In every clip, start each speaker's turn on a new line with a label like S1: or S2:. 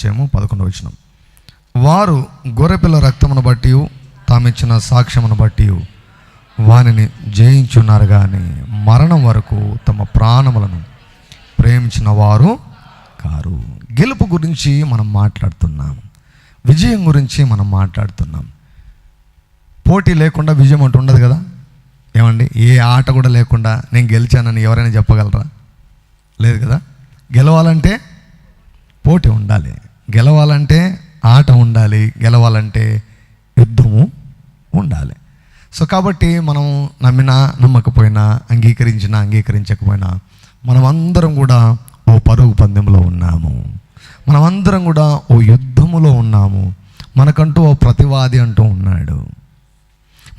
S1: అధ్యాయము పదకొండవ వచనం. వారు గొర్రెపిల్ల రక్తమును బట్టి తామిచ్చిన సాక్ష్యమును బట్టి వానిని జయించున్నారు కానీ మరణం వరకు తమ ప్రాణములను ప్రేమించిన వారు కారు. గెలుపు గురించి మనం మాట్లాడుతున్నాం. విజయం గురించి మనం మాట్లాడుతున్నాం. పోటీ లేకుండా విజయం అంటూ ఉండదు కదా? ఏమండి? ఏ ఆట కూడా లేకుండా నేను గెలిచానని ఎవరైనా చెప్పగలరా? లేదు కదా? గెలవాలంటే పోటీ ఉండాలి. గెలవాలంటే ఆట ఉండాలి గెలవాలంటే యుద్ధము ఉండాలి. సో కాబట్టి మనం నమ్మినా నమ్మకపోయినా అంగీకరించినా అంగీకరించకపోయినా మనమందరం కూడా ఓ పరుగు పందెంలో ఉన్నాము. మనమందరం కూడా ఓ యుద్ధములో ఉన్నాము. మనకంటూ ఓ ప్రతివాది అంటూ ఉన్నాడు.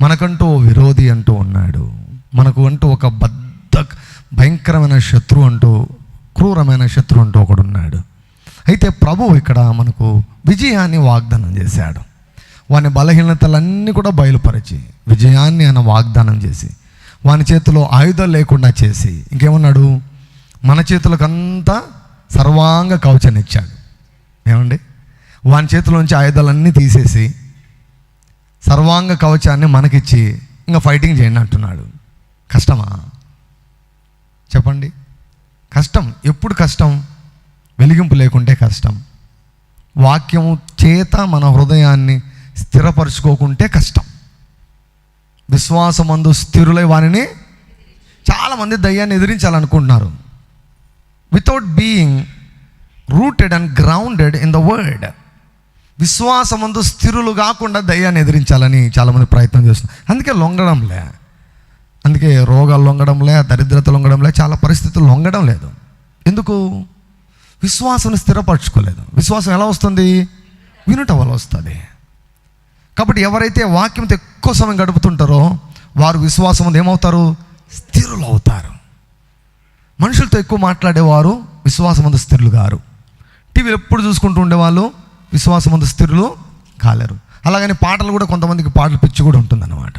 S1: మనకంటూ ఓ విరోధి అంటూ ఉన్నాడు. మనకు అంటూ ఒక బద్ద భయంకరమైన శత్రువు అంటూ క్రూరమైన శత్రువు అంటూ ఒకడున్నాడు. అయితే ప్రభువు ఇక్కడ మనకు విజయాన్ని వాగ్దానం చేశాడు. వాని బలహీనతలన్నీ కూడా బయలుపరిచి విజయాన్ని ఆయన వాగ్దానం చేసి వాని చేతిలో ఆయుధాలు లేకుండా చేసి ఇంకేమన్నాడు? మన చేతులకంతా సర్వాంగ కవచాన్ని ఇచ్చాడు. ఏమండి? వాని చేతిలోంచి ఆయుధాలన్నీ తీసేసి సర్వాంగ కవచాన్ని మనకిచ్చి ఇంకా ఫైటింగ్ చేయండి అంటున్నాడు. కష్టమా? చెప్పండి. కష్టం. ఎప్పుడు కష్టం? వెలిగింపు లేకుంటే కష్టం. వాక్యం చేత మన హృదయాన్ని స్థిరపరచుకోకుంటే కష్టం. విశ్వాసమందు స్థిరులై వారిని చాలామంది దయ్యాన్ని ఎదిరించాలనుకుంటున్నారు. Without being rooted and grounded in the word విశ్వాసమందు స్థిరులు కాకుండా దయ్యాన్ని ఎదిరించాలని చాలామంది ప్రయత్నం చేస్తున్నారు. అందుకే లొంగడంలే అందుకే రోగాలు లొంగడంలే దరిద్రత లొంగడంలే చాలా పరిస్థితులు లొంగడం లేదు. ఎందుకు? విశ్వాసం స్థిరపరచుకోలేదు. విశ్వాసం ఎలా వస్తుంది? వినుట వల్ల వస్తుంది. కాబట్టి ఎవరైతే వాక్యంతో ఎక్కువ సమయం గడుపుతుంటారో వారు విశ్వాసం ఏమవుతారు? స్థిరులు అవుతారు. మనుషులతో ఎక్కువ మాట్లాడేవారు విశ్వాసం ముందు స్థిరులు గారు టీవీలు ఎప్పుడు చూసుకుంటూ ఉండేవాళ్ళు విశ్వాసం ముందు స్థిరులు కాలేరు. అలాగని పాటలు కూడా కొంతమందికి పాటలు పిచ్చి కూడా ఉంటుందన్నమాట.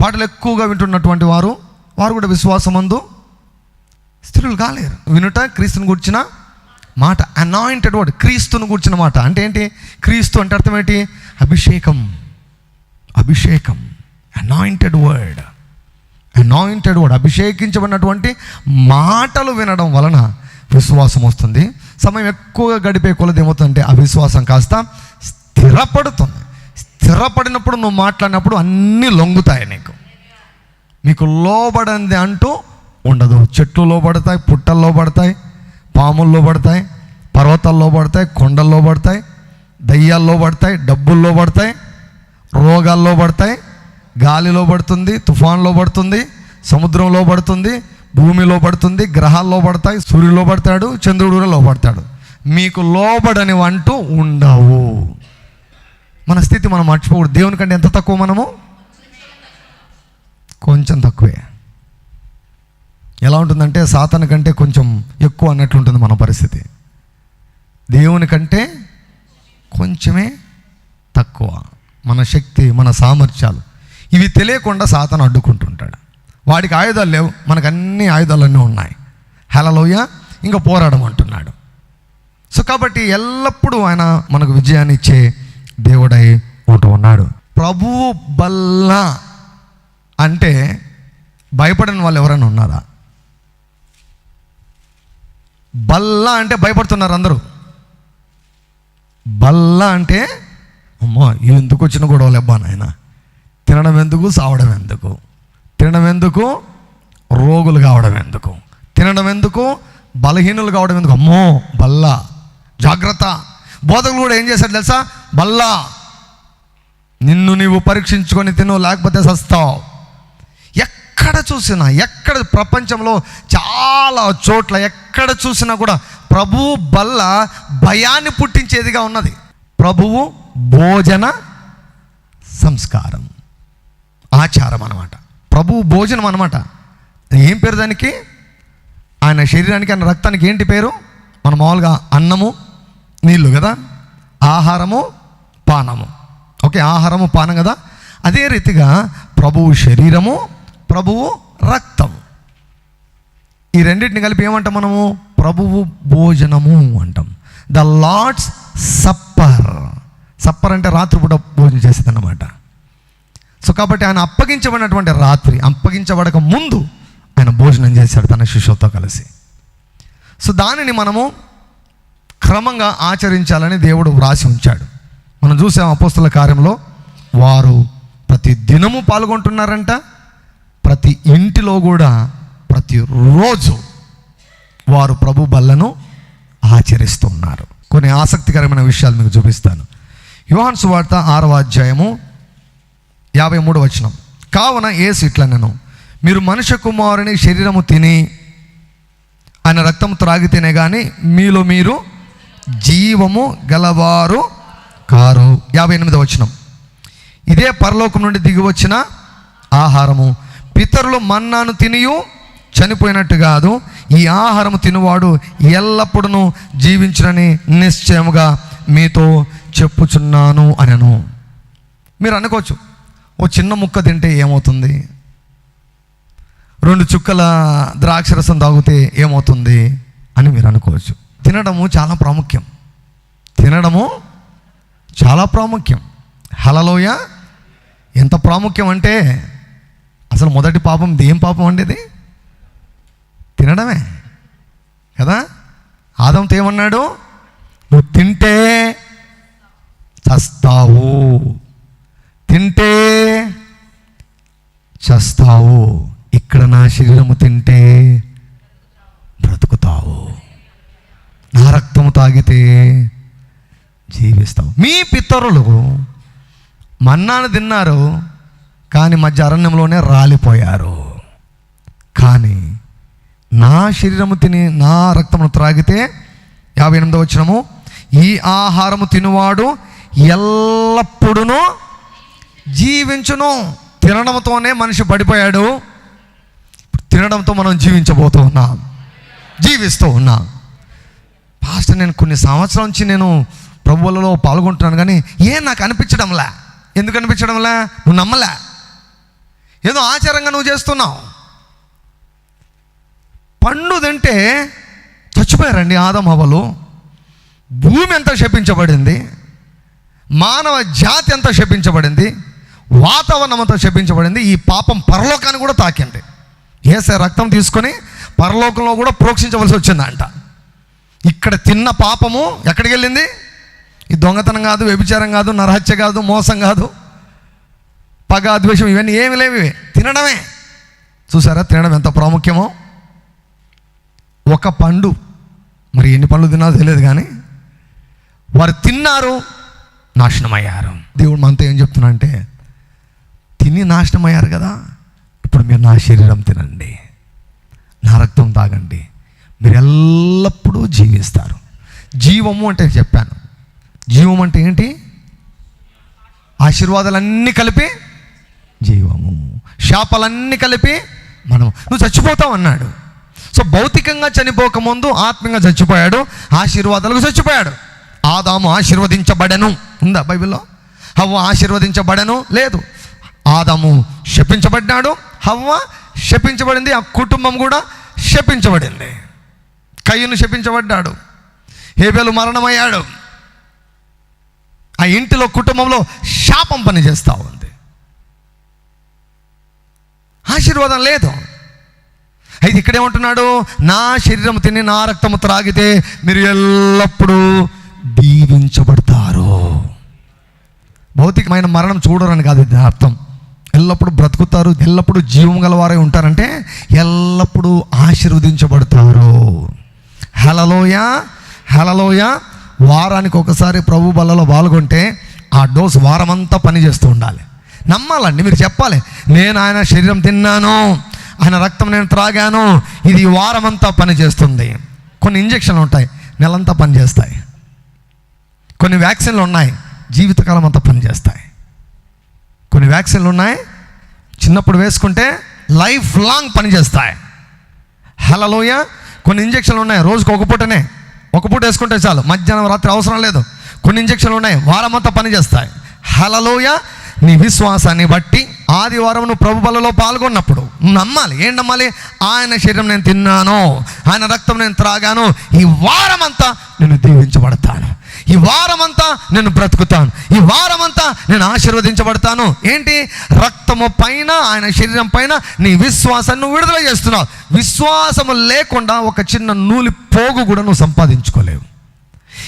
S1: పాటలు ఎక్కువగా వింటున్నటువంటి వారు వారు కూడా విశ్వాసమందు స్థిరులు కాలేరు. వినుట క్రీస్తుని గుర్చిన మాట అనాయింటెడ్ వర్డ్ క్రీస్తుని కూర్చిన మాట. అంటే ఏంటి? క్రీస్తు అంటే అర్థం ఏంటి? అభిషేకం. అభిషేకం. అనాయింటెడ్ వర్డ్ అనాయింటెడ్ వర్డ్ అభిషేకించబడినటువంటి మాటలు వినడం వలన విశ్వాసం వస్తుంది. సమయం ఎక్కువగా గడిపే కొలది ఏమవుతుందంటే అవిశ్వాసం కాస్త స్థిరపడుతుంది. స్థిరపడినప్పుడు నువ్వు మాట్లాడినప్పుడు అన్నీ లొంగుతాయి నీకు. మీకు లోబడింది అంటూ ఉండదు. చెట్లు లోబడతాయి పుట్టలు లోబడతాయి పాముల్లో పడతాయి పర్వతాల్లో పడతాయి కొండల్లో పడతాయి దయ్యాల్లో పడతాయి డబ్బుల్లో పడతాయి రోగాల్లో పడతాయి గాలిలో పడుతుంది తుఫాన్లో పడుతుంది సముద్రంలో పడుతుంది భూమిలో పడుతుంది గ్రహాల్లో పడతాయి సూర్యులో పడతాడు చంద్రుడు కూడా లోపడతాడు మీకు లోబడని అంటూ ఉండవు. మన స్థితి మనం మర్చిపోకూడదు. దేవుని కంటే ఎంత తక్కువ మనము? కొంచెం తక్కువే. ఎలా ఉంటుందంటే సాతాను కంటే కొంచెం ఎక్కువ అన్నట్లుంటుంది మన పరిస్థితి. దేవుని కంటే కొంచెమే తక్కువ మన శక్తి మన సామర్థ్యాలు. ఇవి తెలియకుండా సాతాను అడ్డుకుంటుంటాడు. వాడికి ఆయుధాలు లేవు మనకు అన్ని ఆయుధాలన్నీ ఉన్నాయి. హలలోయ ఇంకా పోరాడం అంటున్నాడు. సో కాబట్టి ఎల్లప్పుడూ ఆయన మనకు విజయాన్ని ఇచ్చే దేవుడై ఉంటూ ఉన్నాడు. ప్రభువు బల్ల అంటే భయపడని వాళ్ళు ఎవరైనా ఉన్నారా? బల్ల అంటే భయపడుతున్నారు అందరూ. బల్ల అంటే అమ్మో ఎందుకు వచ్చిన గొడవలు అబ్బా నాయన? తినడం ఎందుకు? సావడం ఎందుకు? తినడం ఎందుకు? రోగులు కావడం ఎందుకు? తినడం ఎందుకు? బలహీనులు కావడం ఎందుకు? అమ్మో బల్ల. జాగ్రత్త. బోధకులు కూడా ఏం చేశారు తెలుసా? బల్లా. నిన్ను నీవు పరీక్షించుకొని తిను లేకపోతే సస్తావు. ఎక్కడ చూసినా ఎక్కడ ప్రపంచంలో చాలా చోట్ల ఎక్కడ చూసినా కూడా ప్రభువు బల్ల భయాన్ని పుట్టించేదిగా ఉన్నది. ప్రభువు భోజన సంస్కారం. ఆచారం అనమాట ప్రభువు భోజనం అనమాట ఏం పేరు దానికి? ఆయన శరీరానికి ఆయన రక్తానికి ఏంటి పేరు? మన మామూలుగా అన్నము నీళ్ళు కదా? ఆహారము పానము. ఓకే ఆహారము పానం కదా? అదే రీతిగా ప్రభువు శరీరము ప్రభువు రక్తం. ఈ రెండింటిని కలిపి ఏమంటాం మనము? ప్రభువు భోజనము అంటాం. ద లార్డ్స్ సప్పర్ సప్పర్ అంటే రాత్రిపూట భోజనం చేసేది అన్నమాట సో కాబట్టి ఆయన అప్పగించబడినటువంటి రాత్రి అప్పగించబడక ముందు ఆయన భోజనం చేశాడు తన శిష్యులతో కలిసి. సో దానిని మనము క్రమంగా ఆచరించాలని దేవుడు వ్రాసి ఉంచాడు. మనం చూసాం అపోస్తుల కార్యంలో వారు ప్రతి దినము పాల్గొంటున్నారంట ప్రతి ఇంటిలో కూడా ప్రతిరోజు వారు ప్రభు బల్లను ఆచరిస్తున్నారు. కొన్ని ఆసక్తికరమైన విషయాలు మీకు చూపిస్తాను. యోహాన్ సువార్త ఆరవ అధ్యాయము యాభై మూడు వచనం. కావున ఏసు ఇట్లా నేను మీరు మనుష్య కుమారుని శరీరము తిని ఆయన రక్తం త్రాగితేనే కానీ మీలో మీరు జీవము గలవారు కారు. యాభై ఎనిమిది వచనం. ఇదే పరలోకం నుండి దిగి వచ్చిన ఆహారము. పితరులు మన్నాను తినియు చనిపోయినట్టు కాదు. ఈ ఆహారము తినువాడు ఎల్లప్పుడూ జీవించునని నిశ్చయముగా మీతో చెప్పుచున్నాను అనను. మీరు అనుకోవచ్చు ఓ చిన్న ముక్క తింటే ఏమవుతుంది? రెండు చుక్కల ద్రాక్షరసం తాగితే ఏమవుతుంది అని మీరు అనుకోవచ్చు. తినడము చాలా ప్రాముఖ్యం. తినడము చాలా ప్రాముఖ్యం. హలలోయ ఎంత ప్రాముఖ్యం అంటే అసలు మొదటి పాపం దేం పాపం అండి ఇది? తినడమే. కదా? ఆదంతో ఏమన్నాడు? నువ్వు తింటే చస్తావు. తింటే చస్తావు. ఇక్కడ నా శరీరము తింటే బ్రతుకుతావు. నా రక్తము తాగితే జీవిస్తావు. మీ పితరులు మన్నాను తిన్నారు? కానీ మధ్య అరణ్యంలోనే రాలిపోయారు. కానీ నా శరీరము తిని నా రక్తమును త్రాగితే యాభై ఎనిమిదో వచ్చినము ఈ ఆహారము తినువాడు ఎల్లప్పుడూ జీవించును. తినడంతోనే మనిషి పడిపోయాడు. తినడంతో మనం జీవించబోతూ ఉన్నాం. జీవిస్తూ ఉన్నాం. పాస్టర్ నేను కొన్ని సంవత్సరాల నుంచి నేను ప్రభువులలో పాల్గొంటున్నాను కానీ ఏం నాకు అనిపించడంలా? ఎందుకు అనిపించడంలా? నువ్వు నమ్మలే? ఏదో ఆచారంగా నువ్వు చేస్తున్నావు. పండు తింటే చచ్చిపోయారండి ఆదం భూమి ఎంత శపించబడింది మానవ జాతి ఎంత శపించబడింది వాతావరణం అంతా శపించబడింది ఈ పాపం పరలోకాన్ని కూడా తాకింది. ఏసే రక్తం తీసుకొని పరలోకంలో కూడా ప్రోక్షించవలసి వచ్చిందంట. ఇక్కడ తిన్న పాపము ఎక్కడికి వెళ్ళింది? ఈ దొంగతనం కాదు వ్యభిచారం కాదు నరహత్య కాదు మోసం కాదు. పగ ద్వేషం ఇవన్నీ ఏమి లేవు తినడమే. చూసారా? తినడం ఎంత ప్రాముఖ్యమో? ఒక పండు. మరి ఎన్ని పండ్లు తినాలో తెలియదు కానీ వారు తిన్నారు నాశనమయ్యారు. దేవుడు మనతో ఏం చెప్తున్నా అంటే తిని నాశనమయ్యారు కదా ఇప్పుడు మీరు నా శరీరం తినండి. నా రక్తం తాగండి. మీరు ఎల్లప్పుడూ జీవిస్తారు. జీవము అంటే చెప్పాను. జీవం అంటే ఏంటి? ఆశీర్వాదాలన్నీ కలిపి జీవము. శాపాలన్నీ కలిపి మనం నువ్వు చచ్చిపోతావు అన్నాడు. సో భౌతికంగా చనిపోకముందు ఆత్మీయంగా చచ్చిపోయాడు ఆశీర్వాదాలకు చచ్చిపోయాడు. ఆదాము ఆశీర్వదించబడను. ఉందా బైబిల్లో? హవ్వ ఆశీర్వదించబడను? లేదు. ఆదాము శపించబడ్డాడు హవ్వ శపించబడింది ఆ కుటుంబం కూడా శపించబడింది. కయ్యను శపించబడ్డాడు. హేబేలు మరణమయ్యాడు. ఆ ఇంటిలో కుటుంబంలో శాపం పనిచేస్తా ఉంది. ఆశీర్వాదం లేదు. అయితే ఇక్కడేమంటున్నాడు నా శరీరం తిని నా రక్తము త్రాగితే మీరు ఎల్లప్పుడూ దీవించబడతారు. భౌతికమైన మరణం చూడరని కాదు ఇది అర్థం. ఎల్లప్పుడూ బ్రతుకుతారు ఎల్లప్పుడూ జీవం గలవారై ఉంటారంటే ఎల్లప్పుడూ ఆశీర్వదించబడతారు. హలలోయ హలలోయ వారానికి ఒకసారి ప్రభు బలలో పాల్గొంటే ఆ డోస్ వారమంతా పనిచేస్తూ ఉండాలి. నమ్మాలండి మీరు చెప్పాలి. నేను ఆయన శరీరం తిన్నాను ఆయన రక్తం నేను త్రాగాను ఇది వారమంతా పనిచేస్తుంది. కొన్ని ఇంజక్షన్లు ఉంటాయి నెలంతా పనిచేస్తాయి. కొన్ని వ్యాక్సిన్లు ఉన్నాయి జీవితకాలం అంతా పనిచేస్తాయి. కొన్ని వ్యాక్సిన్లు ఉన్నాయి చిన్నప్పుడు వేసుకుంటే లైఫ్ లాంగ్ పనిచేస్తాయి. హలలోయ కొన్ని ఇంజక్షన్లు ఉన్నాయి రోజుకు ఒక పూటనే. ఒక పూట వేసుకుంటే చాలు మధ్యాహ్నం రాత్రి అవసరం లేదు. కొన్ని ఇంజక్షన్లు ఉన్నాయి వారమంతా పనిచేస్తాయి. హలలోయ నీ విశ్వాసాన్ని బట్టి ఆదివారం నువ్వు ప్రభు బలలో పాల్గొన్నప్పుడు నువ్వు నమ్మాలి. ఏం నమ్మాలి? ఆయన శరీరం నేను తిన్నాను ఆయన రక్తం నేను త్రాగాను ఈ వారం అంతా నేను దీవించబడతాను. ఈ వారమంతా నేను బ్రతుకుతాను. ఈ వారమంతా నేను ఆశీర్వదించబడతాను. ఏంటి? రక్తము పైన ఆయన శరీరం పైన నీ విశ్వాసాన్ని నువ్వు విడుదల చేస్తున్నావు. విశ్వాసము లేకుండా ఒక చిన్న నూలి పోగు కూడా నువ్వు సంపాదించుకోలేవు.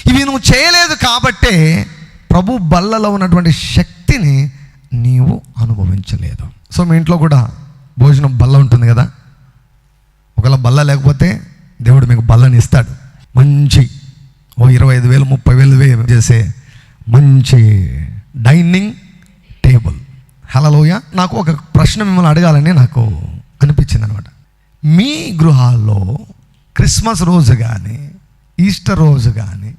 S1: ఇవి నువ్వు చేయలేదు కాబట్టే ప్రభు బల్లలో ఉన్నటువంటి శక్తిని నీవు అనుభవించలేదు. సో మీ ఇంట్లో కూడా భోజనం బల్ల ఉంటుంది కదా? ఒకవేళ బల్ల లేకపోతే దేవుడు మీకు బల్లని ఇస్తాడు. మంచి ఓ ఇరవై ఐదు వేలు ముప్పై వేలు వే- చేసే మంచి డైనింగ్ టేబుల్. హలలోయ నాకు ఒక ప్రశ్న మిమ్మల్ని అడగాలని నాకు అనిపించింది అనమాట మీ గృహాల్లో క్రిస్మస్ రోజు కానీ ఈస్టర్ రోజు కానీ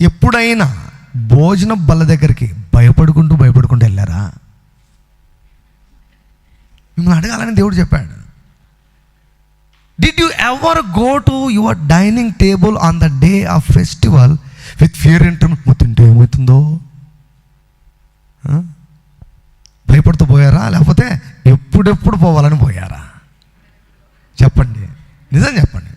S1: ఎప్పుడైనా భోజన బల్ల దగ్గరికి భయపడుకుంటూ భయపడుకుంటూ వెళ్ళారా? మిమ్మల్ని అడగాలని దేవుడు చెప్పాడు. Did you ever go to your dining table on the day of festival with fear inter తింటే ఏమవుతుందో? భయపడుతూ పోయారా? లేకపోతే ఎప్పుడెప్పుడు పోవాలని పోయారా? చెప్పండి. నిజం చెప్పండి.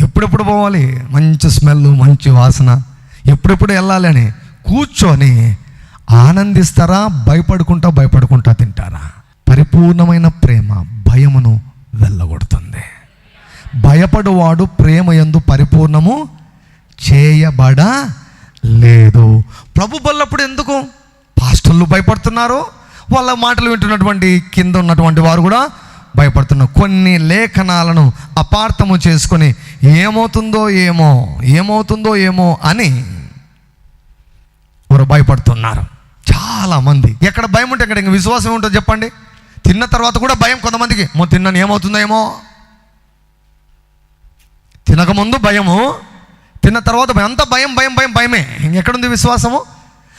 S1: ఎప్పుడెప్పుడు పోవాలి? మంచి స్మెల్ మంచి వాసన. ఎప్పుడెప్పుడు వెళ్ళాలి అని కూర్చొని ఆనందిస్తారా భయపడుకుంటా భయపడుకుంటా తింటారా? పరిపూర్ణమైన ప్రేమ భయమును వెళ్ళగొడుతుంది భయపడువాడు ప్రేమ ఎందు పరిపూర్ణము చేయబడ లేదు. ప్రభు బల్లప్పుడు ఎందుకు? పాస్టర్లు భయపడుతున్నారు వాళ్ళ మాటలు వింటున్నటువంటి కింద ఉన్నటువంటి వారు కూడా భయపడుతున్నారు. కొన్ని లేఖనాలను అపార్థము చేసుకొని ఏమవుతుందో ఏమో ఏమవుతుందో ఏమో అని వారు భయపడుతున్నారు. చాలామంది. ఎక్కడ భయం ఉంటే అక్కడ ఇంకా విశ్వాసం ఏముంటుందో చెప్పండి. తిన్న తర్వాత కూడా భయం కొంతమందికి. మో తిన్నాను ఏమవుతుందేమో? తినకముందు భయము తిన్న తర్వాత భయం. అంత భయం భయం భయం భయమే. ఇంకెక్కడుంది విశ్వాసము?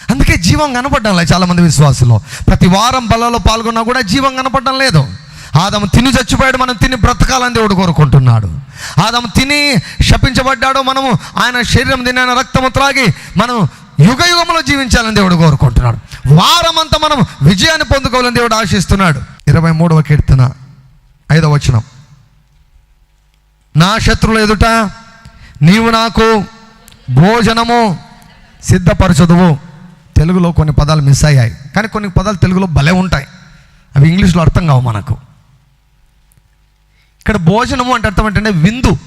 S1: అందుకే జీవం కనపడడం లేదు చాలామంది విశ్వాసులు. ప్రతి వారం బలలో పాల్గొన్నా కూడా జీవం కనపడడం లేదు. ఆదాము తిని చచ్చిపోయాడు మనం తిని బ్రతకాలని దేవుడు కోరుకుంటున్నాడు. ఆదాము తిని శపించబడ్డాడు మనము ఆయన శరీరం తిని ఆయన రక్తము త్రాగి మనం యుగ యుగంలో జీవించాలని దేవుడు కోరుకుంటున్నాడు. వారమంతా మనం విజయాన్ని పొందుకోవాలని దేవుడు ఆశిస్తున్నాడు. ఇరవై మూడవ కీర్తన ఐదవ వచనం. నా శత్రువుల ఎదుట నీవు నాకు భోజనము సిద్ధపరచదువు. తెలుగులో కొన్ని పదాలు మిస్ అయ్యాయి. కానీ కొన్ని పదాలు తెలుగులో భలే ఉంటాయి. అవి ఇంగ్లీష్లో అర్థం కావు మనకు. ఇక్కడ భోజనము అంటే అర్థం ఏంటంటే విందు.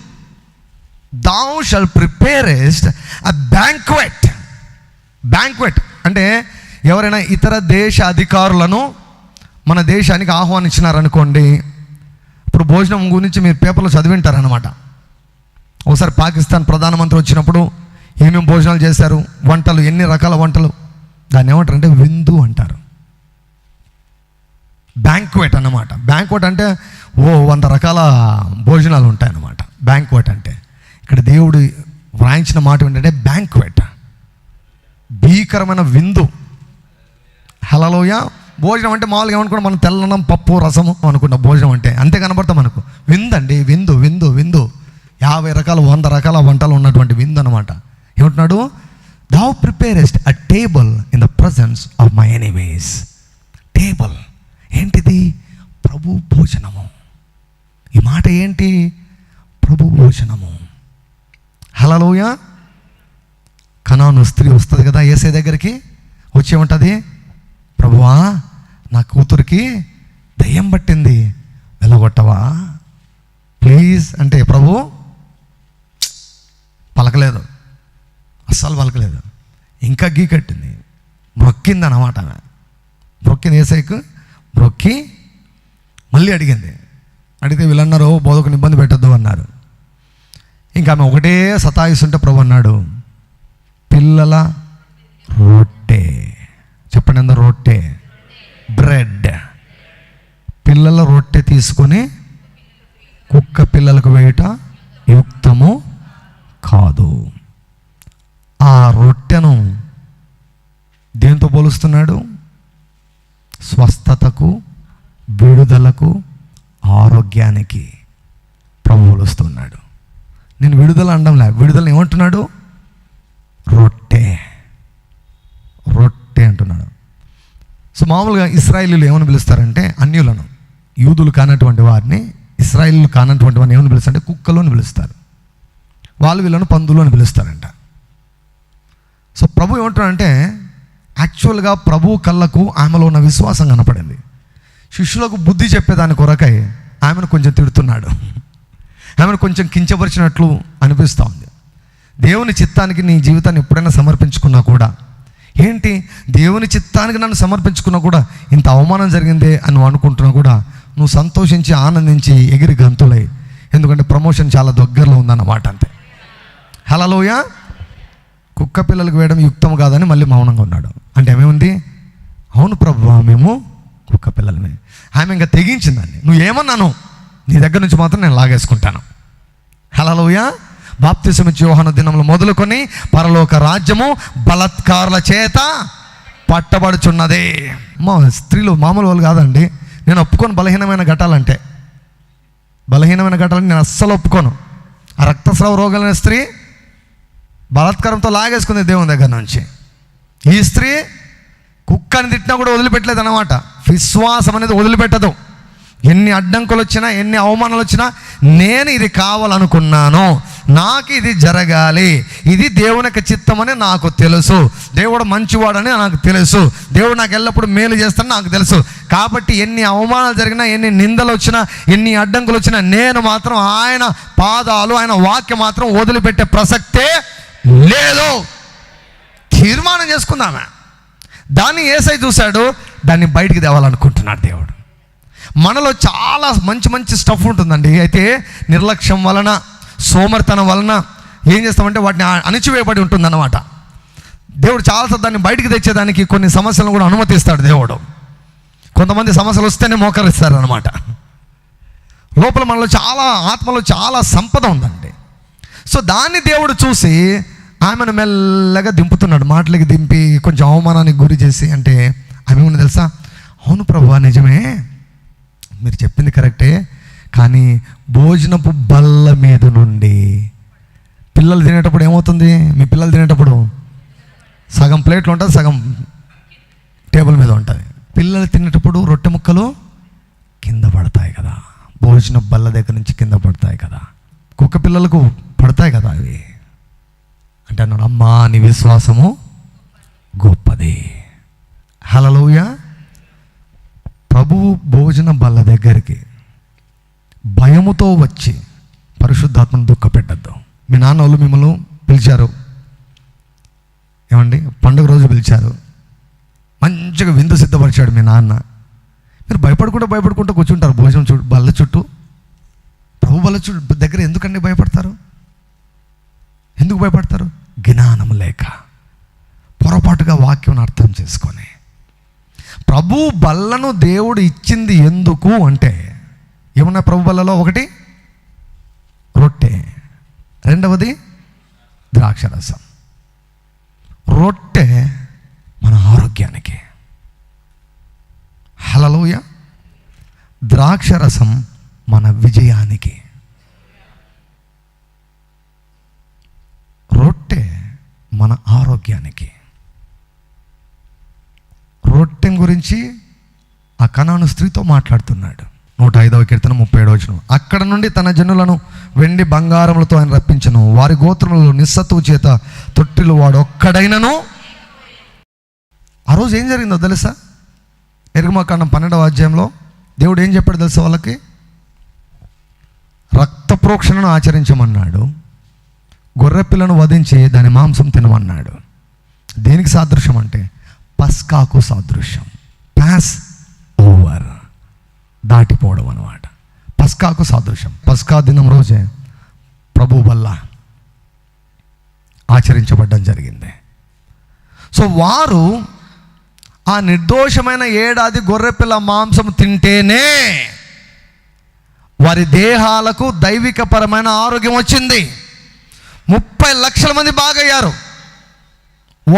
S1: Thou shall preparest a banquet banquet అంటే ఎవరైనా ఇతర దేశ అధికారులను మన దేశానికి ఆహ్వానించినారనుకోండి ఇప్పుడు భోజనం గురించి మీరు పేపర్లో చదివింటారనమాట ఒకసారి పాకిస్తాన్ ప్రధానమంత్రి వచ్చినప్పుడు ఏమేమి భోజనాలు చేశారు వంటలు ఎన్ని రకాల వంటలు దాన్ని ఏమంటారు అంటే విందు అంటారు. బ్యాంక్వెట్ అన్నమాట. బ్యాంక్వెట్ అంటే ఓ వంద రకాల భోజనాలు ఉంటాయన్నమాట. బ్యాంక్వెట్ అంటే. ఇక్కడ దేవుడు వ్రాయించిన మాట ఏంటంటే బ్యాంక్వెట్ భీకరమైన విందు. హలలోయ భోజనం అంటే మామూలుగా ఏమనుకున్నాం? మనం తెల్లనం పప్పు రసము అనుకున్న భోజనం అంటే. అంతే కనబడతాం మనకు. విందండి విందు విందు విందు. యాభై రకాల వంద రకాల వంటలు ఉన్నటువంటి విందు అనమాట ఏమంటున్నాడు? Thou preparest a table in the presence of my enemies table ఏంటిది? ప్రభు భోజనము. ఈ మాట ఏంటి? ప్రభు భోజనము. హలలోయ కనాను స్త్రీ వస్తుంది కదా ఏసే దగ్గరికి? వచ్చేమంటుంది ప్రభువా నా కూతురికి దయ్యం పట్టింది. వెళ్ళగొట్టవా ప్లీజ్ అంటే ప్రభు పలకలేదు. అస్సలు పలకలేదు. ఇంకా గీ కట్టింది. మొక్కింది అన్నమాట ఆమె. మొక్కింది ఏసైకు. మొక్కి మళ్ళీ అడిగింది. అడిగితే వీళ్ళన్నారు బోధకుని ఇబ్బంది పెట్టద్దు అన్నారు. ఇంకా ఆమె ఒకటే సతాయిస్తుంటే ప్రభు అన్నాడు. పిల్లల రొట్టె. చెప్పండి అందరు రొట్టె. బ్రెడ్. పిల్లల రొట్టె తీసుకొని కుక్క పిల్లలకు వేయట యుక్తము కాదు. ఆ రొట్టెను దేంతో పోలుస్తున్నాడు? స్వస్థతకు విడుదలకు ఆరోగ్యానికి ప్రభు పోలుస్తున్నాడు. నేను విడుదల అనడంలే. విడుదల ఏమంటున్నాడు? రొట్టె. రొట్టె అంటున్నాడు. సో మామూలుగా ఇస్రాయిలీలు ఏమని పిలుస్తారంటే అన్యులను యూదులు కానటువంటి వారిని ఇస్రాయిలీలు కానటువంటి వారిని ఏమని పిలుస్తారంటే కుక్కలు అని పిలుస్తారు. వాళ్ళు వీళ్ళను పందులు అని పిలుస్తారంట. సో ప్రభు ఏమంటాడంటే యాక్చువల్గా ప్రభు కళ్ళకు ఆమెలో ఉన్న విశ్వాసం కనపడింది. శిష్యులకు బుద్ధి చెప్పేదాని కొరకై ఆమెను కొంచెం తిడుతున్నాడు. ఆమెను కొంచెం కించపరిచినట్లు అనిపిస్తూ ఉంది. దేవుని చిత్తానికి నీ జీవితాన్ని ఎప్పుడైనా సమర్పించుకున్నా కూడా. ఏంటి? దేవుని చిత్తానికి నన్ను సమర్పించుకున్నా కూడా ఇంత అవమానం జరిగిందే అని నువ్వు అనుకుంటున్నా కూడా నువ్వు సంతోషించి ఆనందించి ఎగిరి గంతులై. ఎందుకంటే ప్రమోషన్ చాలా దగ్గరలో ఉందన్నమాట అంతే. హలలోయ కుక్క పిల్లలకు వేయడం యుక్తం కాదని మళ్ళీ మౌనంగా ఉన్నాడు. అంటే ఏమేముంది అవును ప్రభు మేము కుక్క పిల్లలమే. ఆమె ఇంకా తెగించిందండి. నువ్వు ఏమన్నాను నీ దగ్గర నుంచి మాత్రం నేను లాగేసుకుంటాను. హలోయ బాప్తిసం ఇచ్చి యోహాను దినములు మొదలుకొని పరలోక రాజ్యము బలత్కారుల చేత పట్టబడుచున్నదే. మా స్త్రీలు మామూలు వాళ్ళు కాదండి. నేను ఒప్పుకోను బలహీనమైన ఘటాలంటే. బలహీనమైన ఘటాలని నేను అస్సలు ఒప్పుకోను. ఆ రక్తస్రావ రోగాలైన స్త్రీ బలాత్కారంతో లాగేసుకుంది దేవుని దగ్గర నుంచి. ఈ స్త్రీ కుక్కని తిట్టినా కూడా వదిలిపెట్టలేదు అనమాట విశ్వాసం అనేది వదిలిపెట్టదు. ఎన్ని అడ్డంకులు వచ్చినా ఎన్ని అవమానాలు వచ్చినా నేను ఇది కావాలనుకున్నాను. నాకు ఇది జరగాలి. ఇది దేవుని చిత్తమని నాకు తెలుసు. దేవుడు మంచివాడని నాకు తెలుసు. దేవుడు నాకు ఎల్లప్పుడూ మేలు చేస్తానని నాకు తెలుసు. కాబట్టి ఎన్ని అవమానాలు జరిగినా ఎన్ని నిందలు వచ్చినా ఎన్ని అడ్డంకులు వచ్చినా నేను మాత్రం ఆయన పాదాలు ఆయన వాక్యం మాత్రం వదిలిపెట్టే ప్రసక్తే లేదు. తీర్మానం చేసుకుందామే. దాన్ని ఏసై చూశాడు. దాన్ని బయటికి తేవాలనుకుంటున్నాడు దేవుడు. మనలో చాలా మంచి మంచి స్టఫ్ ఉంటుందండి. అయితే నిర్లక్ష్యం వలన సోమర్తనం వలన ఏం చేస్తామంటే వాటిని అణచివేయబడి అణిచివేయబడి ఉంటుందన్నమాట. దేవుడు చాలా దాన్ని బయటికి తెచ్చేదానికి కొన్ని సమస్యలను కూడా అనుమతిస్తాడు దేవుడు. కొంతమంది సమస్యలు వస్తేనే మోకరిస్తారు అనమాట లోపల మనలో చాలా ఆత్మలో చాలా సంపద ఉందండి. సో దాన్ని దేవుడు చూసి ఆమెను మెల్లగా దింపుతున్నాడు. మాటలకి దింపి కొంచెం అవమానానికి గురి చేసి అంటే ఆమె ఏమన్నా తెలుసా? అవును ప్రభు నిజమే. మీరు చెప్పింది కరెక్టే. కానీ భోజనపు బల్ల మీద నుండి పిల్లలు తినేటప్పుడు ఏమవుతుంది? మీ పిల్లలు తినేటప్పుడు సగం ప్లేట్లు ఉంటుంది సగం టేబుల్ మీద ఉంటుంది. పిల్లలు తినేటప్పుడు రొట్టె ముక్కలు కింద పడతాయి కదా. భోజన బల్ల దగ్గర నుంచి కింద పడతాయి కదా. కుక్క పిల్లలకు పడతాయి కదా అవి. అంటే అన్నాడు అమ్మా నీ విశ్వాసము గొప్పది. హలలోయ ప్రభువు భోజన బల్ల దగ్గరికి భయముతో వచ్చి పరిశుద్ధాత్మను దుఃఖపెట్టద్దు. మీ నాన్న వాళ్ళు మిమ్మల్ని పిలిచారు. ఏమండి? పండుగ రోజు పిలిచారు. మంచిగా విందు సిద్ధపరిచాడు మీ నాన్న. మీరు భయపడకుండా భయపడుకుంటూ కూర్చుంటారు. భోజనం చుట్టూ బల్ల చుట్టూ. ప్రభు బల్ల చుట్టూ దగ్గర ఎందుకండి భయపడతారు? ఎందుకు భయపడతారు? జ్ఞానం లేక. పొరపాటుగా వాక్యం అర్థం చేసుకొని. ప్రభు బల్లను దేవుడు ఇచ్చింది ఎందుకు అంటే ఏమన్నా ప్రభు ఒకటి? రొట్టె. రెండవది ద్రాక్షరసం. రొట్టె మన ఆరోగ్యానికి. హలలోయ ద్రాక్షరసం మన విజయానికి. రొట్టె మన ఆరోగ్యానికి. రొట్టె గురించి ఆ కణాను స్త్రీతో మాట్లాడుతున్నాడు. నూట ఐదవ కీర్తన ముప్పై ఏడవ వచ్చిన అక్కడ నుండి తన జనులను వెండి బంగారములతో ఆయన రప్పించను. వారి గోత్రములలో నిస్సత్తువు చేత తొట్టిలు వాడు ఒక్కడైనను ఆ రోజు ఏం జరిగిందో తెలుసా? ఎరుగుమకాండం పన్నెండవ అధ్యాయంలో దేవుడు ఏం చెప్పాడు తెలుసా వాళ్ళకి? రక్త ప్రోక్షణను ఆచరించమన్నాడు. గొర్రెపిల్లను వధించి దాని మాంసం తినమన్నాడు. దేనికి సాదృశ్యం అంటే పస్కాకు సాదృశ్యం. Pass over. దాటిపోవడం అనమాట పస్కాకు సాదృశ్యం. పస్కా దినం రోజే ప్రభు వల్ల ఆచరించబడడం జరిగింది. సో వారు ఆ నిర్దోషమైన ఏడాది గొర్రెపిల్ల మాంసం తింటేనే వారి దేహాలకు దైవికపరమైన ఆరోగ్యం వచ్చింది. ముప్పై లక్షల మంది బాగయ్యారు.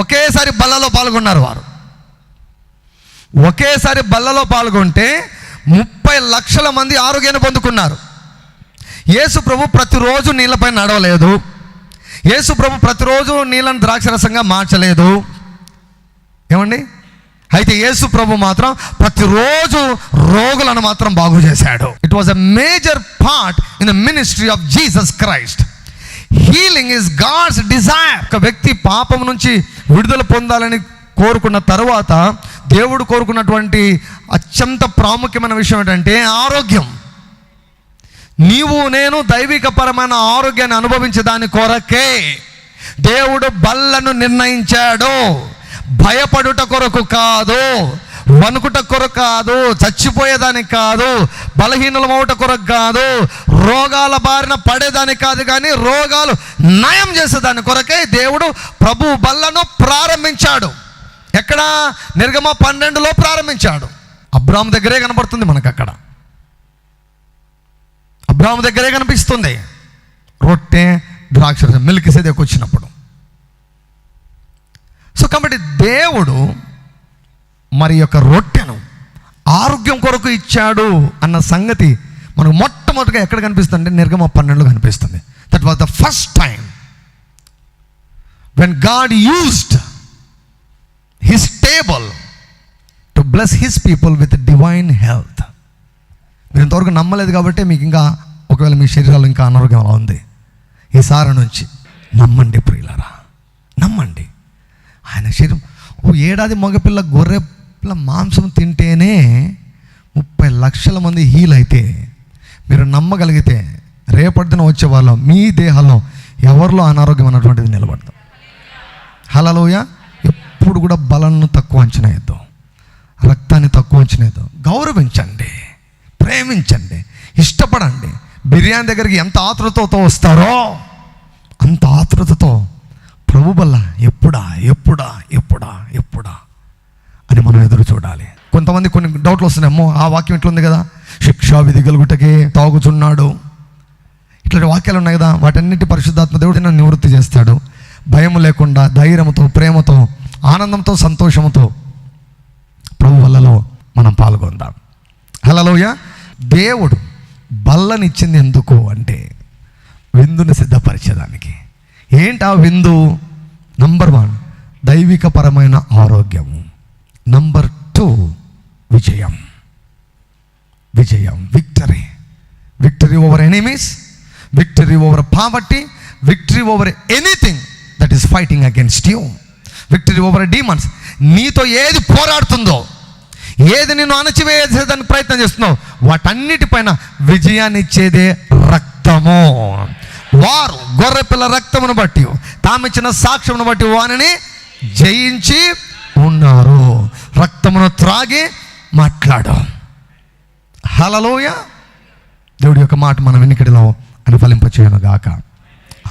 S1: ఒకేసారి బల్లలో పాల్గొన్నారు వారు. ఒకేసారి బల్లలో పాల్గొంటే ముప్పై లక్షల మంది ఆరోగ్యాన్ని పొందుకున్నారు. యేసు ప్రభు ప్రతిరోజు నీళ్ళపై నడవలేదు. యేసు ప్రభు ప్రతిరోజు నీళ్ళని ద్రాక్షరసంగా మార్చలేదు. ఏమండి? అయితే యేసు ప్రభు మాత్రం ప్రతిరోజు రోగులను మాత్రం బాగు చేశాడు. It was a major part in the ministry of Jesus Christ healing is God's desire ఒక వ్యక్తి పాపం నుంచి విడుదల పొందాలని కోరుకున్న తర్వాత దేవుడు కోరుకున్నటువంటి అత్యంత ప్రాముఖ్యమైన విషయం ఏంటంటే ఆరోగ్యం. నీవు నేను దైవికపరమైన ఆరోగ్యాన్ని అనుభవించే దాని కొరకే దేవుడు బల్లను నిర్ణయించాడు. భయపడుట కొరకు కాదు వణుకుట కొరకు కాదు చచ్చిపోయేదానికి కాదు బలహీనలమవుట కొరకు కాదు రోగాల బారిన పడేదానికి కాదు కానీ రోగాలు నయం చేసేదాని కొరకే దేవుడు ప్రభు బల్లను ప్రారంభించాడు. ఎక్కడ? నిర్గమ పన్నెండులో ప్రారంభించాడు. అబ్రామ్ దగ్గరే కనబడుతుంది మనకు అక్కడ అబ్రాహం దగ్గరే కనిపిస్తుంది. రొట్టె ద్రాక్ష మిల్క్ సేదకు వచ్చినప్పుడు. సో కాబట్టి దేవుడు మరి యొక్క రొట్టెను ఆరోగ్యం కొరకు ఇచ్చాడు అన్న సంగతి మనకు మొట్టమొదటిగా ఎక్కడ కనిపిస్తుంది అంటే నిర్గమ పన్నెండులో కనిపిస్తుంది. That was the first time when God used his table to bless his people with divine health మీరు ఇంతవరకు నమ్మలేదు కాబట్టి మీకు ఇంకా ఒకవేళ మీ శరీరాలు ఇంకా అనారోగ్యం అలా ఉంది ఈసారి నుంచి నమ్మండి ప్రియులరా నమ్మండి. ఆయన శరీరం ఓ ఏడాది మగపిల్ల గొర్రె పిల్ల మాంసం తింటేనే ముప్పై లక్షల మంది హీల్ అయితే మీరు నమ్మగలిగితే రేపటిన వచ్చే వాళ్ళం మీ దేహంలో ఎవరిలో అనారోగ్యం అన్నటువంటిది నిలబడతాం. హలలోయ ఎప్పుడు కూడా బలంను తక్కువ అంచనా వేద్దాం రక్తాన్ని తక్కువ అంచనా వేద్దాం గౌరవించండి. ప్రేమించండి. ఇష్టపడండి. బిర్యానీ దగ్గరికి ఎంత ఆతృతతో వస్తారో అంత ఆతృతతో ప్రభు వల్ల ఎప్పుడా ఎప్పుడా ఎప్పుడా ఎప్పుడా అని మనం ఎదురు చూడాలి. కొంతమంది కొన్ని డౌట్లు వస్తున్నాయమ్మో ఆ వాక్యం ఇట్లా ఉంది కదా. శిక్షా విధి కలుగుటకే తాగుచున్నాడు. ఇట్లాంటి వాక్యాలు ఉన్నాయి కదా. వాటన్నిటి పరిశుద్ధాత్మ దేవుడు నన్ను నివృత్తి చేస్తాడు. భయం లేకుండా ధైర్యంతో ప్రేమతో ఆనందంతో సంతోషంతో ప్రభు వల్లలో మనం పాల్గొందాం. హలలోయ దేవుడు బల్లనిచ్చింది ఎందుకు అంటే విందుని సిద్ధపరిచేదానికి. ఏంటి ఆ విందు? నంబర్ వన్ దైవికపరమైన ఆరోగ్యము. నంబర్ టూ విజయం. విజయం victory victory over enemies victory over poverty victory over anything that is fighting against you victory over demons నీతో ఏది పోరాడుతుందో ఏది నిన్ను అణచివేసేదానికి ప్రయత్నం చేస్తున్నావు వాటన్నిటిపైన విజయాన్ని ఇచ్చేదే రక్తము. వారు గొర్రెపిల్ల రక్తమును బట్టి తామిచ్చిన సాక్ష్యమును బట్టి వానిని జయించి ఉన్నారు. రక్తమును త్రాగి మాట్లాడు. హలలోయ దేవుడి యొక్క మాట మనం వెనుకడిలో అని ఫలింపచేయను గాక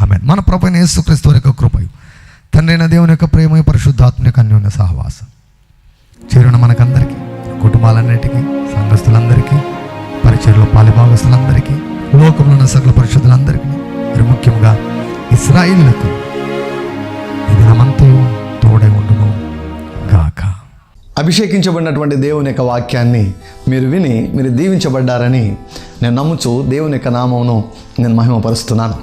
S1: ఆమె మన ప్రభుత్వ యేసుక్రీస్తు యొక్క కృపయు. తండ్రైన దేవుని యొక్క ప్రేమ పరిశుద్ధాత్మ యొక్క అన్యోన్య సహవాసం. చేరున మనకందరికీ కుటుంబాలన్నిటికీ సంఘస్థులందరికీ పరిచయలో పాలిభాగస్తులందరికీ లోకంలో ఉన్న సకల పరిశుద్ధులందరికీ మరి ముఖ్యంగా ఇస్రాయిల్లకు ఇది నమంతయు తోడై ఉండును గాక.
S2: అభిషేకించబడినటువంటి దేవుని యొక్క వాక్యాన్ని మీరు విని మీరు దీవించబడ్డారని నేను నమ్ముచు దేవుని యొక్క నామమును నేను మహిమపరుస్తున్నాను.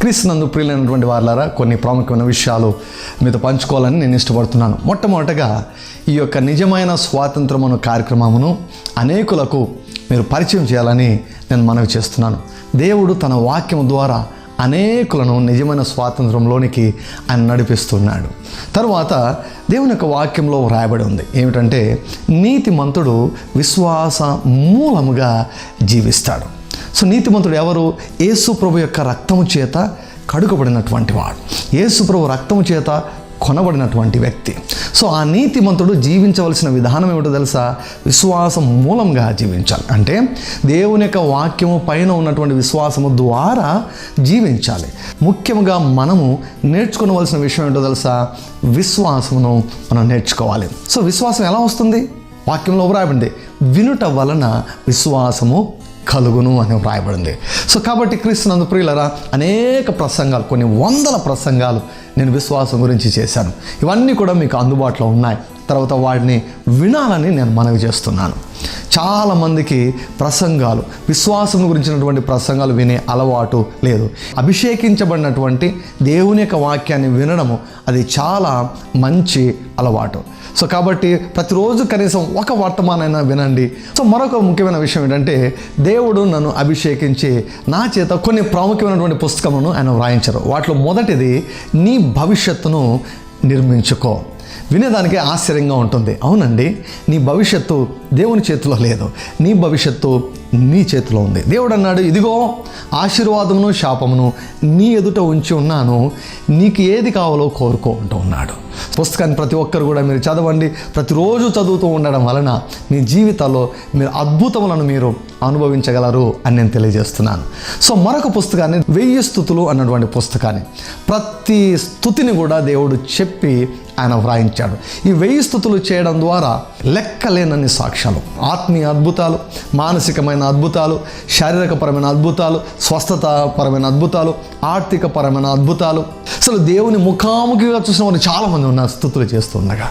S2: క్రీస్తునందు ప్రియులైనటువంటి వారులారా కొన్ని ప్రాముఖ్యమైన విషయాలు మీతో పంచుకోవాలని నేను ఇష్టపడుతున్నాను. మొట్టమొదటగా ఈ యొక్క నిజమైన స్వాతంత్రమును కార్యక్రమమును అనేకులకు మీరు పరిచయం చేయాలని నేను మనవి చేస్తున్నాను. దేవుడు తన వాక్యం ద్వారా అనేకులను నిజమైన స్వాతంత్రంలోనికి ఆయన నడిపిస్తున్నాడు. తరువాత దేవుని యొక్క వాక్యంలో వ్రాయబడి ఉంది. ఏమిటంటే నీతిమంతుడు విశ్వాస మూలముగా జీవిస్తాడు. సో నీతిమంతుడు ఎవరు? యేసు ప్రభు యొక్క రక్తము చేత కడుగబడినటువంటి వాడు. యేసు ప్రభు రక్తము చేత కొనబడినటువంటి వ్యక్తి. సో ఆ నీతిమంతుడు జీవించవలసిన విధానం ఏమిటో తెలుసా? విశ్వాసం మూలంగా జీవించాలి. అంటే దేవుని యొక్క వాక్యము పైన ఉన్నటువంటి విశ్వాసము ద్వారా జీవించాలి. ముఖ్యంగా మనము నేర్చుకోవలసిన విషయం ఏంటో తెలుసా? విశ్వాసమును మనం నేర్చుకోవాలి. సో విశ్వాసం ఎలా వస్తుంది? వాక్యంలో వ్రాయబడింది. వినుట వలన విశ్వాసము కలుగును అని వ్రాయబడింది. సో కాబట్టి క్రీస్తునందు ప్రియులరా అనేక ప్రసంగాలు కొన్ని వందల ప్రసంగాలు నేను విశ్వాసం గురించి చేశాను. ఇవన్నీ కూడా మీకు అందుబాటులో ఉన్నాయి. తర్వాత వాటిని వినాలని నేను మనవి చేస్తున్నాను.
S1: చాలామందికి ప్రసంగాలు విశ్వాసం గురించినటువంటి ప్రసంగాలు వినే అలవాటు లేదు. అభిషేకించబడినటువంటి దేవుని యొక్క వాక్యాన్ని వినడము అది చాలా మంచి అలవాటు. సో కాబట్టి ప్రతిరోజు కనీసం ఒక వర్తమానైనా వినండి. సో మరొక ముఖ్యమైన విషయం ఏంటంటే దేవుడు నన్ను అభిషేకించి నా చేత కొన్ని ప్రాముఖ్యమైనటువంటి పుస్తకములను ఆయన వ్రాయించారు. వాటిలో మొదటిది నీ భవిష్యత్తును నిర్మించుకో. వినేదానికి ఆశ్చర్యంగా ఉంటుంది. అవునండి నీ భవిష్యత్తు దేవుని చేతిలో లేదు. నీ భవిష్యత్తు నీ చేతిలో ఉంది. దేవుడు అన్నాడు ఇదిగో ఆశీర్వాదమును శాపమును నీ ఎదుట ఉంచి ఉన్నాను. నీకు ఏది కావాలో కోరుకో అంటూ ఉన్నాడు. పుస్తకాన్ని ప్రతి ఒక్కరు కూడా మీరు చదవండి. ప్రతిరోజు చదువుతూ ఉండడం వలన మీ జీవితాల్లో మీరు అద్భుతములను మీరు అనుభవించగలరు అని నేను తెలియజేస్తున్నాను. సో మరొక పుస్తకాన్ని వెయ్యి స్థుతులు అన్నటువంటి పుస్తకాన్ని ప్రతి స్థుతిని కూడా దేవుడు చెప్పి ఆయన వ్రాయించాడు. ఈ వెయ్యి స్థుతులు చేయడం ద్వారా లెక్కలేనన్ని సాక్ష్యాలు ఆత్మీయ అద్భుతాలు మానసికమైన అద్భుతాలు శారీరకపరమైన అద్భుతాలు స్వస్థతాపరమైన అద్భుతాలు ఆర్థికపరమైన అద్భుతాలు. అసలు దేవుని ముఖాముఖిగా చూసిన వారు చాలామంది ఉన్నారు స్థుతులు చేస్తుండగా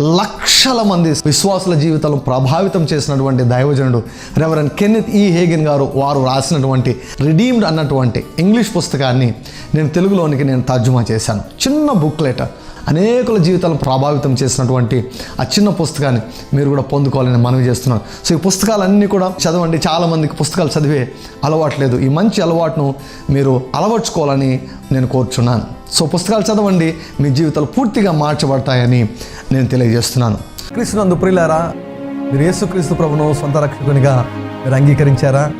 S1: లక్షల మంది విశ్వాసుల జీవితాలను ప్రభావితం చేసినటువంటి దైవజనుడు రెవరెన్ కెన్నెత్ ఈ హేగన్ గారు వారు రాసినటువంటి రిడీమ్డ్ అన్నటువంటి ఇంగ్లీష్ పుస్తకాన్ని నేను తెలుగులోనికి నేను తర్జుమా చేశాను. చిన్న బుక్లెట్ అనేకుల జీవితాలను ప్రభావితం చేసినటువంటి ఆ చిన్న పుస్తకాన్ని మీరు కూడా పొందుకోవాలని మనవి చేస్తున్నాను. సో ఈ పుస్తకాలన్నీ కూడా చదవండి. చాలామందికి పుస్తకాలు చదివే అలవాటు లేదు. ఈ మంచి అలవాటును మీరు అలవర్చుకోవాలని నేను కోరుచున్నాను. సో పుస్తకాలు చదవండి మీ జీవితాలు పూర్తిగా మార్చబడతాయని నేను తెలియజేస్తున్నాను. క్రీస్తునందు ప్రియులారా మీరు యేసుక్రీస్తు ప్రభును సొంత రక్షకునిగా మీరు అంగీకరించారా?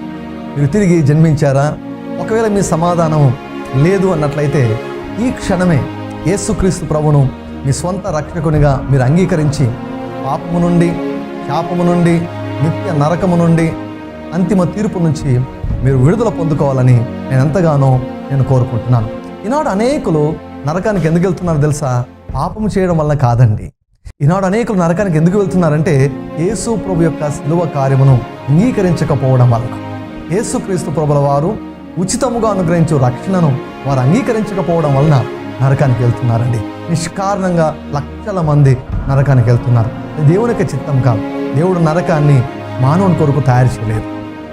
S1: మీరు తిరిగి జన్మించారా? ఒకవేళ మీ సమాధానం లేదు అన్నట్లయితే ఈ క్షణమే యేసుక్రీస్తు ప్రభును మీ సొంత రక్షకునిగా మీరు అంగీకరించి పాపము నుండి శాపము నుండి నిత్య నరకము నుండి అంతిమ తీర్పు నుంచి మీరు విడుదల పొందుకోవాలని నేను ఎంతగానో నేను కోరుకుంటున్నాను. ఈనాడు అనేకులు నరకానికి ఎందుకు వెళ్తున్నారు తెలుసా? పాపము చేయడం వల్ల కాదండి. ఈనాడు అనేకులు నరకానికి ఎందుకు వెళ్తున్నారంటే యేసు ప్రభు యొక్క శిలువ కార్యమును అంగీకరించకపోవడం వల్ల యేసుక్రీస్తు ప్రభుల వారు ఉచితముగా అనుగ్రహించు రక్షణను వారు అంగీకరించకపోవడం వలన నరకానికి వెళ్తున్నారండి. నిష్కారణంగా లక్షల మంది నరకానికి వెళ్తున్నారు. దేవుని యొక్క చిత్తం కాదు. దేవుడు నరకాన్ని మానవుని కొరకు తయారు చేయలేదు.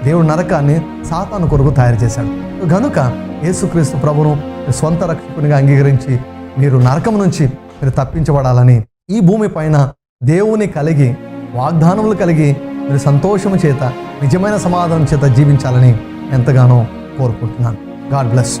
S1: దేవుడు నరకాన్ని సాతాను కొరకు తయారు చేశాడు. కనుక యేసుక్రీస్తు ప్రభును సొంత స్వంత రక్షకునిగా అంగీకరించి మీరు నరకం నుంచి మీరు తప్పించబడాలని ఈ భూమి పైన దేవుని కలిగి వాగ్దానములు కలిగి మీరు సంతోషము చేత నిజమైన సమాధానం చేత జీవించాలని ఎంతగానో కోరుకుంటున్నాను. God bless.